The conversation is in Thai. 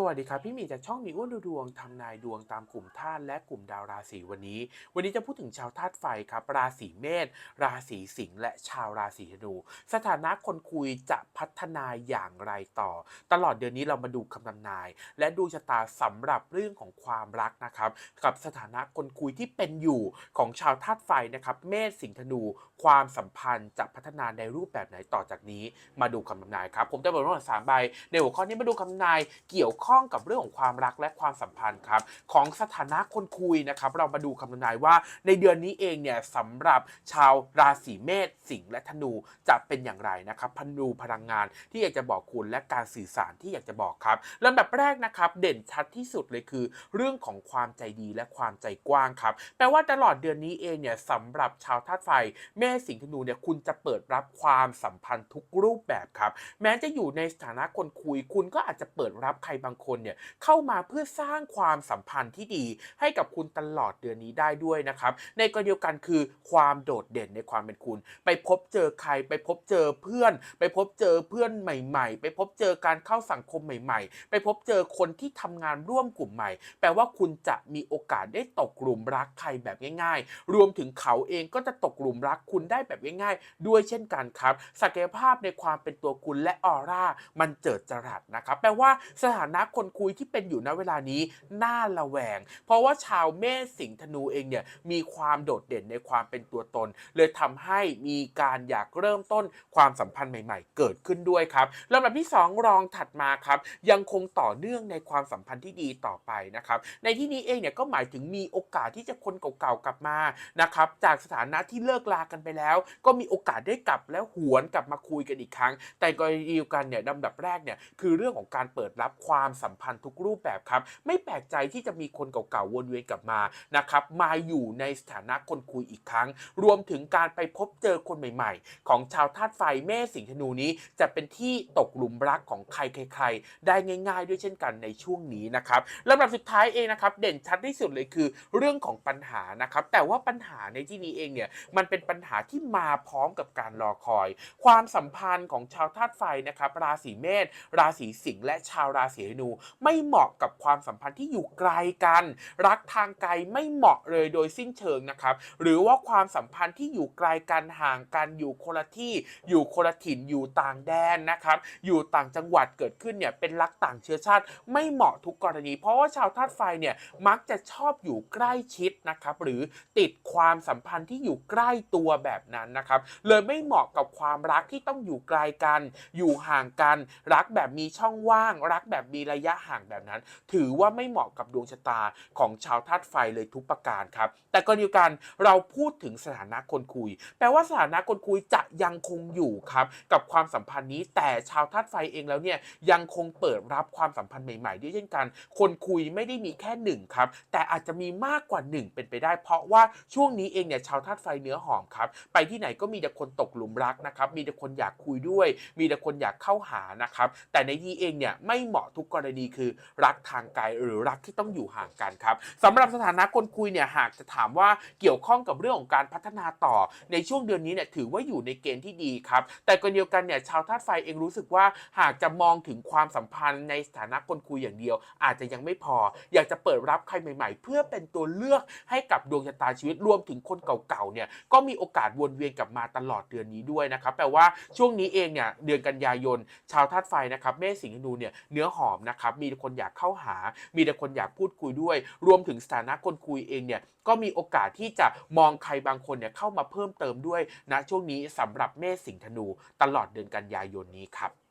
สวัสดีครับพี่มีจากช่องมีอ้วนดูดวงทำนายดวงตามกลุ่มธาตุและกลุ่มดาวราศีวันนี้ วันนี้จะพูดถึงชาวธาตุไฟครับ ราศีเมษราศีสิงห์และชาวราศีธนูสถานะคนคุยจะพัฒนาอย่างไรต่อ ตลอดเดือนนี้เรามาดูคำทำนาย และดวงชะตาสำหรับเรื่องของความรักนะครับกับสถานะคนคุยที่เป็นอยู่ของชาวธาตุไฟนะครับเมษสิงห์ธนู ความสัมพันธ์จะพัฒนาในรูปแบบไหนต่อจากนี้ มาดูคำทำนายครับผมจะบอกทั้งสามใบในหัวข้อนี้มาดูคำทำนายเกี่ยวข้องกับเรื่องของความรักและความสัมพันธ์ครับของสถานะคนคุยนะครับ เรามาดูคำทำนายว่าในเดือนนี้เองเนี่ยสำหรับชาวราศีเมษสิงห์และธนูจะเป็นอย่างไรนะครับพนูพลังงานที่อยากจะบอกคุณและการสื่อสารที่อยากจะบอกครับลำดับแรกนะครับเด่นชัดที่สุดเลยคือ เรื่องของความใจดีและความใจกว้างครับแปลว่าตลอดเดือนนี้เองเนี่ยสำหรับชาวธาตุไฟเมษสิงห์ธนูเนี่ยคุณจะเปิดรับความสัมพันธ์ทุกรูปแบบครับแม้จะอยู่ในสถานะคนคุย คุณก็อาจจะเปิดรับใครบางคนเนี่ยเข้ามาเพื่อสร้างความสัมพันธ์ที่ดีให้กับคุณตลอดเดือนนี้ได้ด้วยนะครับ ในกรณีเดียวกันคือความโดดเด่นในความเป็นคุณ ไปพบเจอใคร ไปพบเจอเพื่อน ไปพบเจอเพื่อนใหม่ ๆ ไปพบเจอการเข้าสังคมใหม่ ๆ ไปพบเจอคนที่ทำงานร่วมกลุ่มใหม่ แปลว่าคุณจะมีโอกาสได้ตกหลุมรักใครแบบง่าย ๆ รวมถึงเขาเองก็จะตกหลุมรักคุณได้แบบง่ายๆ ด้วยเช่นกันครับ ศักยภาพในความเป็นตัวคุณและออร่ามันเจิดจรัสนะครับ แปลว่าสถานะคนคุยที่เป็นอยู่ณเวลานี้น่าระแวง เพราะว่าชาวเมษสิงห์ธนูเองเนี่ยมีความโดดเด่นในความเป็นตัวตน เลยทำให้มีการอยากเริ่มต้นความสัมพันธ์ใหม่ ๆ เกิดขึ้นด้วยครับลำดับที่ 2 รองถัดมาครับยังคงต่อเนื่องในความสัมพันธ์ที่ดีต่อไปนะครับในที่นี้เองเนี่ยก็หมายถึงมีโอกาสที่จะคนเก่าๆกลับมานะครับจากสถานะที่เลิกลากันไปแล้ว ก็มีโอกาสได้กลับแล้วหวนกลับมาคุยกันอีกครั้ง แต่กรณีเดียวกันเนี่ยลำดับแรกเนี่ยคือเรื่องของการเปิดรับความความสัมพันธ์ทุกรูปแบบครับ ไม่แปลกใจที่จะมีคนเก่าๆวนเวียนกลับมานะครับมาอยู่ในสถานะคนคุยอีกครั้ง รวมถึงการไปพบเจอคนใหม่ๆ ของชาวธาตุไฟเมษสิงห์ธนูนี้ จะเป็นที่ตกหลุมรักของใครใครๆได้ง่าย ๆ ด้วยเช่นกันในช่วงนี้นะครับลำดับสุดท้ายเองนะครับเด่นชัดที่สุดเลยคือ เรื่องของปัญหานะครับแต่ว่าปัญหาในที่นี้เองเนี่ยมันเป็นปัญหาที่มาพร้อมกับการรอคอย ความสัมพันธ์ของชาวธาตุไฟนะครับราศีเมษราศีสิงห์และชาวราศีธนู ไม่เหมาะกับความสัมพันธ์ที่อยู่ไกลกัน รักทางไกลไม่เหมาะเลยโดยสิ้นเชิงนะครับ หรือว่าความสัมพันธ์ที่อยู่ไกลกันห่างกันอยู่คนละที่อยู่คนละถิ่นอยู่ต่างแดนนะครับอยู่ต่างจังหวัดเกิดขึ้นเนี่ยเป็นรักต่างเชื้อชาติ ไม่เหมาะทุกกรณี เพราะว่าชาวธาตุไฟเนี่ยมักจะชอบอยู่ใกล้ชิดนะครับหรือติดความสัมพันธ์ที่อยู่ใกล้ตัวแบบนั้นนะครับเลยไม่เหมาะกับความรักที่ต้องอยู่ไกลกัน อยู่ห่างกัน รักแบบมีช่องว่าง รักแบบมีระยะห่างแบบนั้น ถือว่าไม่เหมาะกับดวงชะตาของชาวธาตุไฟเลยทุกประการครับ แต่ก็เดีกันเราพูดถึงสถานะคนคุย แปลว่าสถานะคนคุยจะยังคงอยู่ครับ กับความสัมพันธ์นี้ แต่ชาวธาตุไฟเองแล้วเนี่ยยังคงเปิดรับความสัมพันธ์ใหม่ๆด้วยเช่นกัน คนคุยไม่ได้มีแค่หนึ่งครับ แต่อาจจะมีมากกว่าหนึ่งเป็นไปได้ เพราะว่าช่วงนี้เองเนี่ยชาวธาตุไฟเนื้อหอมครับ ไปที่ไหนก็มีแต่คนตกหลุมรักนะครับ มีแต่คนอยากคุยด้วย มีแต่คนอยากเข้าหานะครับ แต่ในที่เองเนี่ยไม่เหมาะทุกกรณีคือรักทางไกลหรือรักที่ต้องอยู่ห่างกันครับสำหรับสถานะคนคุยเนี่ยหากจะถามว่าเกี่ยวข้องกับเรื่องของการพัฒนาต่อในช่วงเดือนนี้เนี่ยถือว่าอยู่ในเกณฑ์ที่ดีครับ แต่ก็เดียวกันเนี่ยชาวธาตุไฟเองรู้สึกว่าหากจะมองถึงความสัมพันธ์ในสถานะคนคุยอย่างเดียว อาจจะยังไม่พอ อยากจะเปิดรับใครใหม่ ๆ เพื่อเป็นตัวเลือกให้กับดวงชะตาชีวิตรวมถึงคนเก่าๆเนี่ยก็มีโอกาสวนเวียนกลับมาตลอดเดือนนี้ด้วยนะครับแปลว่าช่วงนี้เองเนี่ยเดือนกันยายน ชาวธาตุไฟนะครับเมษสิงห์ธนูเนี่ยเนื้อหอมนะครับมีแต่คนอยากเข้าหา มีแต่คนอยากพูดคุยด้วย รวมถึงสถานะคนคุยเองเนี่ยก็มีโอกาสที่จะมองใครบางคนเนี่ยเข้ามาเพิ่มเติมด้วยนะช่วงนี้สำหรับเมษสิงห์ธนูตลอดเดือนกันยายนนี้ครับ